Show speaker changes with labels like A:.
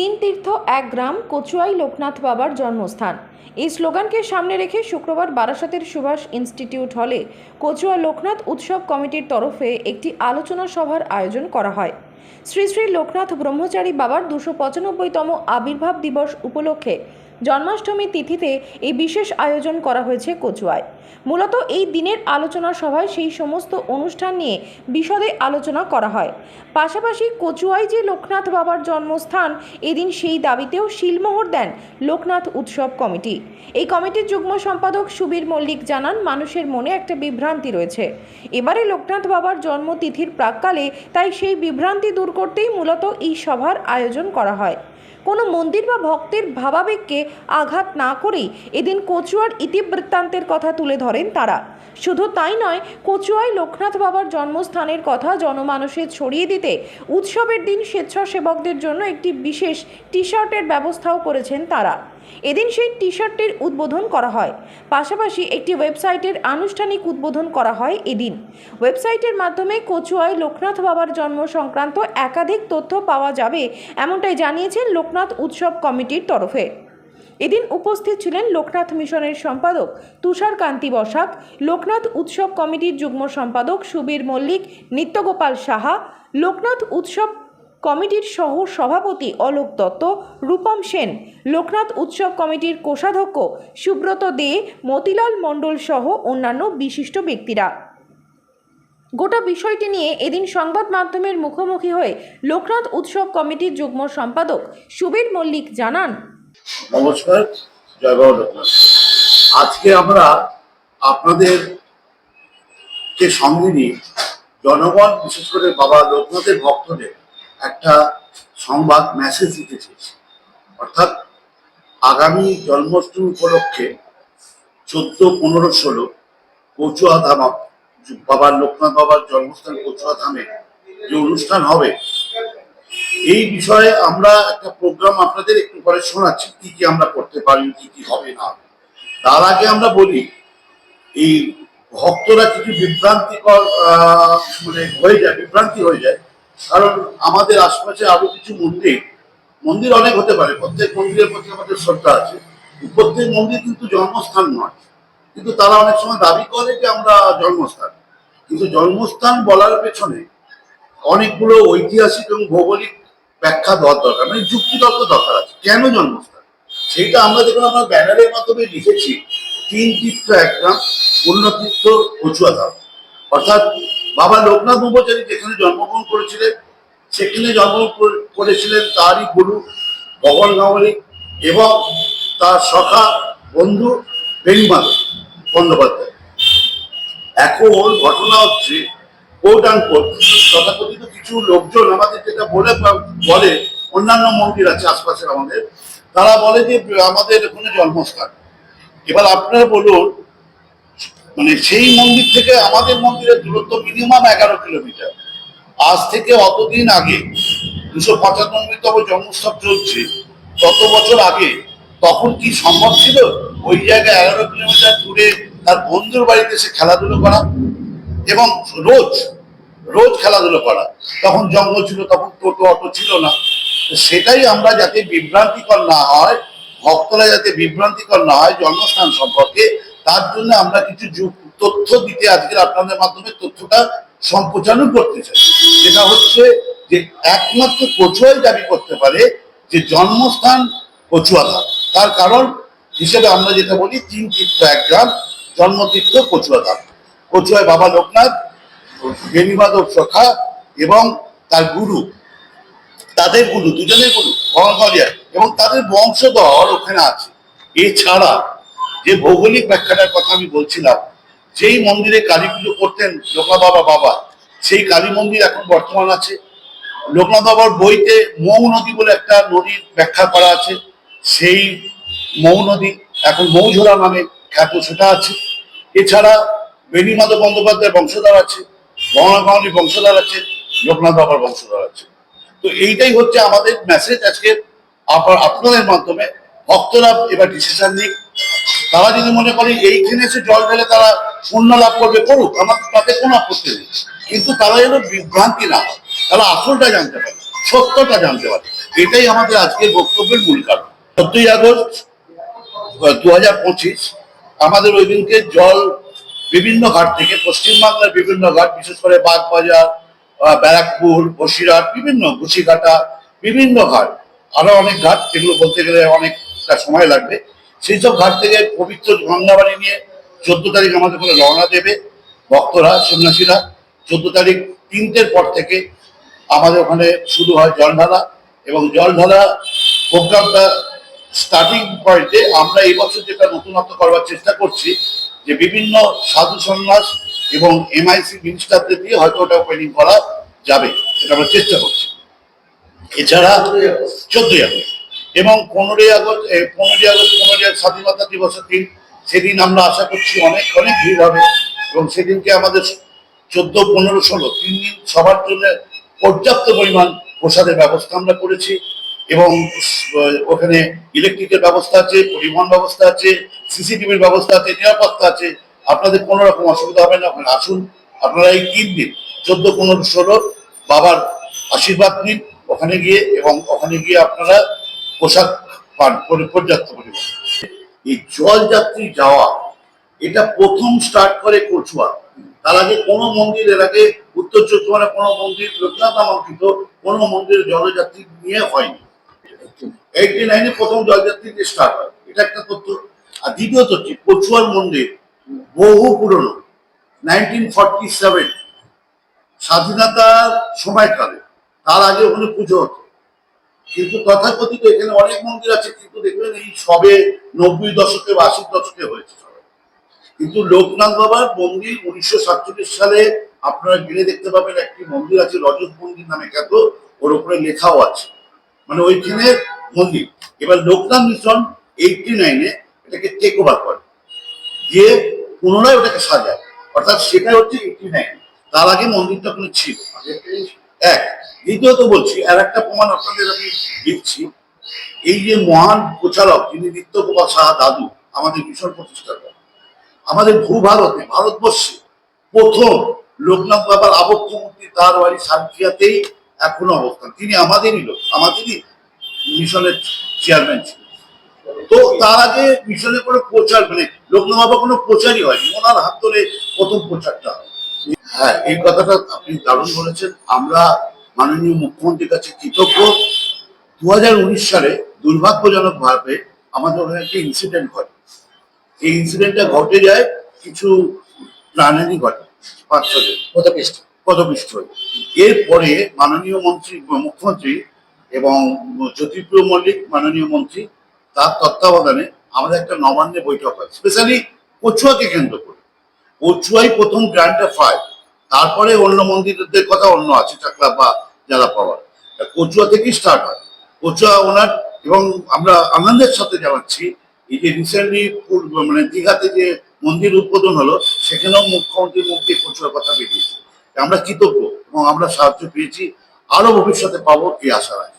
A: তিন তীর্থ, এক গ্রাম, কচুয়াই লোকনাথ বাবার জন্মস্থান। এই স্লোগানকে সামনে রেখে শুক্রবার বারাসাতের সুভাষ ইনস্টিটিউট হলে কচুয়া লোকনাথ উৎসব কমিটির তরফে একটি আলোচনা সভার আয়োজন করা হয়। শ্রী শ্রী লোকনাথ ব্রহ্মচারী বাবার দুশো পঁচানব্বইতম আবির্ভাব দিবস উপলক্ষে জন্মাষ্টমী তিথিতে এই বিশেষ আয়োজন করা হয়েছে কচুয়ায়। মূলত এই দিনের আলোচনা সভায় সেই সমস্ত অনুষ্ঠান নিয়ে বিশদে আলোচনা করা হয়। পাশাপাশি কচুয়ায় যে লোকনাথ বাবার জন্মস্থান, এদিন সেই দাবিতেও শিলমোহর দেন লোকনাথ উৎসব কমিটি। এই কমিটির যুগ্ম সম্পাদক সুবীর মল্লিক জানান, মানুষের মনে একটা বিভ্রান্তি রয়েছে। এবারে লোকনাথ বাবার জন্মতিথির প্রাককালে তাই সেই বিভ্রান্তি দূর করতেই মূলত এই সভার আয়োজন করা হয়। কোনো মন্দির বা ভক্তের ভাবাবেগকে আঘাত না করেই এদিন কচুয়ার ইতিবৃত্তান্তের কথা তুলে ধরেন তারা। শুধু তাই নয়, কচুয়ায় লোকনাথ বাবার জন্মস্থানের কথা জনমানুষে ছড়িয়ে দিতে উৎসবের দিন স্বেচ্ছাসেবকদের জন্য একটি বিশেষ টি শার্টের ব্যবস্থাও করেছেন তারা। এদিন সেই টি শার্টটির উদ্বোধন করা হয়। পাশাপাশি একটি ওয়েবসাইটের আনুষ্ঠানিক উদ্বোধন করা হয় এদিন। ওয়েবসাইটের মাধ্যমে কচুয়ায় লোকনাথ বাবার জন্ম সংক্রান্ত একাধিক তথ্য পাওয়া যাবে এমনটাই জানিয়েছেন লোকনাথ উৎসব কমিটির তরফে। এদিন উপস্থিত ছিলেন লোকনাথ মিশনের সম্পাদক তুষার কান্তি বসাক, লোকনাথ উৎসব কমিটির যুগ্ম সম্পাদক সুবীর মল্লিক, নিত্যগোপাল সাহা, লোকনাথ উৎসব কমিটির সহ সভাপতি অলোক দত্ত, রূপম সেন, লোকনাথ উৎসব কমিটির কোষাধ্যক্ষ সুব্রত দে, মতিলাল মণ্ডল সহ অন্যান্য বিশিষ্ট ব্যক্তিরা। গোটা বিষয়টি নিয়ে এদিন সংবাদ মাধ্যমের মুখোমুখি হয়ে লোকনাথ উৎসব কমিটির যুগ্ম সম্পাদক সুবীর মল্লিক জানান,
B: নমস্কার আজকে আমরা আপনাদের জনগণ, বিশেষ করে বাবা লোকনাথের ভক্তদের একটা সংবাদ মেসেজ দিতে চেয়েছি অর্থাৎ আগামী জন্মাষ্টমী উপলক্ষে চোদ্দ, পনেরো, ষোলো কচুয়া ধাম বাবার লোকনাথ বাবার জন্মস্থান কচুয়া ধামে যে অনুষ্ঠান হবে, এই বিষয়ে আমরা একটা প্রোগ্রাম আপনাদের একটু পরে শোনাচ্ছি, কি কি আমরা করতে পারি, কি কি হবে না। তার আগে আমরা বলি, এই ভক্তরা কিছু বিভ্রান্তিকর মানে হয়ে যায়, বিভ্রান্তি হয়ে যায় কারণ আমাদের আশপাশে আরও কিছু মন্দির মন্দির অনেক হতে পারে, প্রত্যেক মন্দিরের প্রতি আমাদের শ্রদ্ধা আছে প্রত্যেক মন্দির কিন্তু জন্মস্থান নয়। কিন্তু তারা অনেক সময় দাবি করে যে আমরা জন্মস্থান। কিন্তু জন্মস্থান বলার পেছনে অনেকগুলো ঐতিহাসিক এবং ভৌগোলিক ব্যাখ্যা দেওয়ার দরকার মানে যুক্তিতর্ক দরকার আছে। কেন জন্মস্থান? সেইটা আমরা দেখুন, আমরা ব্যানারের মাধ্যমে লিখেছি, তিন তীর্থ একগ্রাম পূর্ণতীর্থ কচুয়া ধাম অর্থাৎ বাবা লোকনাথ ব্রহ্মচারী যেখানে জন্মগ্রহণ করেছিলেন, সেখানে জন্মগ্রহণ করেছিলেন তারই গুরু ভগবান গাঙ্গুলি এবং তার সখা বন্ধু বেণীমাধব বন্দ্যোপাধ্যায়। এখন ঘটনা হচ্ছে কোর্ট অ্যান্ড কোর্ট তথাকথিত কিছু লোকজন আমাদের যেটা বলে বলে, অন্যান্য মন্দির আছে আশপাশের আমাদের, তারা বলে যে আমাদের ওখানে জন্মস্থান। এবার আপনারা বলুন মানে সেই মন্দির থেকে আমাদের মন্দিরের দূরত্ব মিনিমাম এগারো কিলোমিটার। আজ থেকে অতদিন আগে দুশো পঁচানব্বইতম জন্মোৎসব চলছে। তত বছর আগে? তখন কি সম্ভব ছিল? ওই জায়গায় এগারো কিলোমিটার দূরে তার বন্ধুর বাড়িতে সে খেলাধুলো করা এবং রোজ রোজ খেলাধুলো করা। তখন জঙ্গল ছিল, তখন টোটো, অটো ছিল না। সেটাই আমরা যাতে বিভ্রান্তিকর না হয়, ভক্তরা যাতে বিভ্রান্তিকর না হয় জন্মস্থান সম্পর্কে তার জন্য আমরা কিছু তথ্য দিতে আজকের আপনাদের মাধ্যমে তথ্যটা সম্প্রচারণ করতে চাই। যেটা হচ্ছে যে একমাত্র কচুয়াই দাবি করতে পারে যে জন্মস্থান কচুয়া ধাম। তার কারণ হিসেবে আমরা যেটা বলি, তিন তীর্থ, এক গ্রাম, জন্মতীর্থ কচুয়া ধাম। কচুয়ায় বাবা লোকনাথ, বেণীমাধব সখা এবং তার গুরু, তাদের গুরু, দুজনের গুরু, ভগবান এবং তাদের বংশধর ওখানে আছে। এছাড়া যে ভৌগোলিক ব্যাখ্যাটার কথা আমি বলছিলাম, যেই মন্দিরে কালী পুজো করতেন লোকনাথ বাবা বাবা, সেই কালী মন্দির এখন বর্তমান আছে। লোকনাথ বাবার বইতে মৌ নদী বলে একটা নদীর ব্যাখ্যা করা আছে, সেই মৌ নদী এখন মৌঝোলা নামে খ্যাত, সেটা আছে। এছাড়া বেণীমাধব বন্দ্যোপাধ্যায়ের বংশধর আছে গঙ্গাগাঁওয়ালি বংশধর আছে, লোকনাথ বাবার বংশধর আছে। তো এইটাই হচ্ছে আমাদের মেসেজ আজকে আপনাদের মাধ্যমে। ভক্তরা এবার ডিসিশন নিক তারা যদি মনে করে এইখানে এসে জল ঢেলে তারা পুণ্য লাভ করবে, করুক, আমার তাতে কোনো আপত্তি নেই। কিন্তু তারা যেন বিভ্রান্তি না হয়, তারা আসলটা জানতে পারে, সত্যটা জানতে পারে। এটাই আমাদের আজকের বক্তব্যের মূল কারণ। চোদ্দই আগস্ট দু হাজার পঁচিশ, আমাদের ওই দিনকে জল বিভিন্ন ঘাট থেকে, পশ্চিমবাংলার বিভিন্ন ঘাট, বিশেষ করে বাগবাজার ব্যারাকপুর, বসিরহাট, বিভিন্ন গুছিঘাটা বিভিন্ন ঘাট, আরও অনেক ঘাট যেগুলো বলতে গেলে অনেকটা সময় লাগবে। সেই সব ঘাট থেকে পবিত্র গঙ্গাবাড়ি নিয়ে চোদ্দ তারিখ আমাদের করে রওনা দেবে ভক্তরা, সন্ন্যাসীরা। চোদ্দ তারিখ তিনটের পর থেকে আমাদের ওখানে শুরু হয় জল ঢালা এবং জল ঢালা প্রোগ্রামটা স্টার্টিং পয়েন্টে আমরা এই বছর যেটা নতুনত্ব করবার চেষ্টা করছি, যে বিভিন্ন সাধু সন্ন্যাস এবং এমআইসি মিনিস্টারদের দিয়ে হয়তো ওটা ওপেনিং করা যাবে, এটা আমরা চেষ্টা করছি। এছাড়া চোদ্দই আগস্ট। এবং পনেরোই আগস্ট পনেরোই আগস্ট, পনেরোই স্বাধীনতা দিবসের দিন, সেদিন আমরা আশা করছি অনেক অনেক ভিড় হবে এবং সেদিনকে আমাদের চোদ্দ, পনেরো, ষোলো তিন দিন সবার জন্য পর্যাপ্ত পরিমাণ প্রসাদের ব্যবস্থা আমরা করেছি এবং ওখানে ইলেকট্রিকের ব্যবস্থা আছে, পরিবহন ব্যবস্থা আছে, সিসিটিভির ব্যবস্থা আছে, নিরাপত্তা আছে। আপনাদের কোনো রকম অসুবিধা হবে না ওখানে আসুন। আপনারা এই তিন দিন, চোদ্দ, পনেরো, ষোলো বাবার আশীর্বাদ নিন ওখানে গিয়ে এবং ওখানে গিয়ে আপনারা পোশাক পান পর্যাপ্ত পরিমাণ। এই জলযাত্রী যাওয়া, এটা প্রথম স্টার্ট করে কচুয়া। তার আগে কোনো মন্দির, এর আগে উত্তর চব্বিশ কোনো মন্দির লোকনাথ কোনো মন্দির জলযাত্রী নিয়ে হয়নি। এইটি নাইনে প্রথম জলযাত্রী স্টার্ট হয়। এটা একটা তথ্য। আর দ্বিতীয়ত হচ্ছে কচুয়ার মন্দির বহু পুরনো। নাইনটিন ফর্টি সেভেন স্বাধীনতার সময়কালে। তার আগে ওখানে পুজো হতো। কিন্তু তথাকথিত এখানে অনেক মন্দির আছে, কিন্তু দেখবেন এই সবে নব্বই দশকে বা আশির দশকে হয়েছে সবে। কিন্তু লোকনাথ বাবার মন্দির উনিশশো সাতচল্লিশ সালে আপনারা গেলে দেখতে পাবেন একটি মন্দির আছে, রজত মন্দির নামে খ্যাত, ওর উপরে লেখাও আছে। মানে ওইখানে মন্দির। এবার লোকনাথ মিশন এইটটি নাইনে এটাকে টেক ওভার করে। দিয়ে পুনরায় ওটাকে সাজায়। অর্থাৎ সেটাই হচ্ছে এইটটি নাইন তার আগে মন্দিরটা ওখানে ছিল। এক, দ্বিতীয়ত বলছি, আর একটা প্রমাণ আপনাদের আমি দিচ্ছি, এই যে মহান প্রচারক যিনি নিত্য গোপাল সাহা দাদু, আমাদের মিশন প্রতিষ্ঠা করেন। আমাদের ভূভারতে, ভারতবর্ষে প্রথম লোকনাথ বাবার আবক্ষ মূর্তি তার বাড়ি সাতক্ষীরাতেই এখনও অবস্থান। তিনি আমাদেরই লোক, আমাদেরই মিশনের চেয়ারম্যান ছিলেন। তো তার আগে মিশনের কোনো প্রচার মানে লোকনাথ বাবা কোনো প্রচারই হয়নি, ওনার হাত ধরে প্রথম প্রচারটা হয়। হ্যাঁ এই কথাটা আপনি দারুণ বলেছেন। আমরা মাননীয় মুখ্যমন্ত্রীর কাছে কৃতজ্ঞ। দু হাজার উনিশ সালে দুর্ভাগ্যজনক ভাবে আমাদের ওখানে একটা ইনসিডেন্ট ঘটে। এই ইনসিডেন্টটা ঘটে যায় কিছু প্রাণহানি ঘটে পাঁচ ছজন।
C: পদপিষ্ট।
B: পদপিষ্ট এরপরে মাননীয় মন্ত্রী মুখ্যমন্ত্রী এবং জ্যোতিপ্রিয় মল্লিক মাননীয় মন্ত্রী তার তত্ত্বাবধানে আমাদের একটা নবান্নে বৈঠক হয়। স্পেশালি কচুয়াকে কেন্দ্র করে। কচুয়াই প্রথম গ্রান্টটা পায় তারপরে অন্য মন্দিরদের কথা অন্য আছে, চাকলা বা যারা পাওয়ার। কচুয়া থেকেই স্টার্ট হয়। কচুয়া ওনার এবং আমরা আনন্দের সাথে জানাচ্ছি, এই যে রিসেন্টলি মানে দীঘাতে যে মন্দির উদ্বোধন হলো, সেখানেও মুখ্যমন্ত্রীর মুখ কচুয়ার কথা বেরিয়েছে। আমরা কৃতজ্ঞ এবং আমরা সাহায্য পেয়েছি। আরও ভবিষ্যতে পাবো এই আশা রাখি।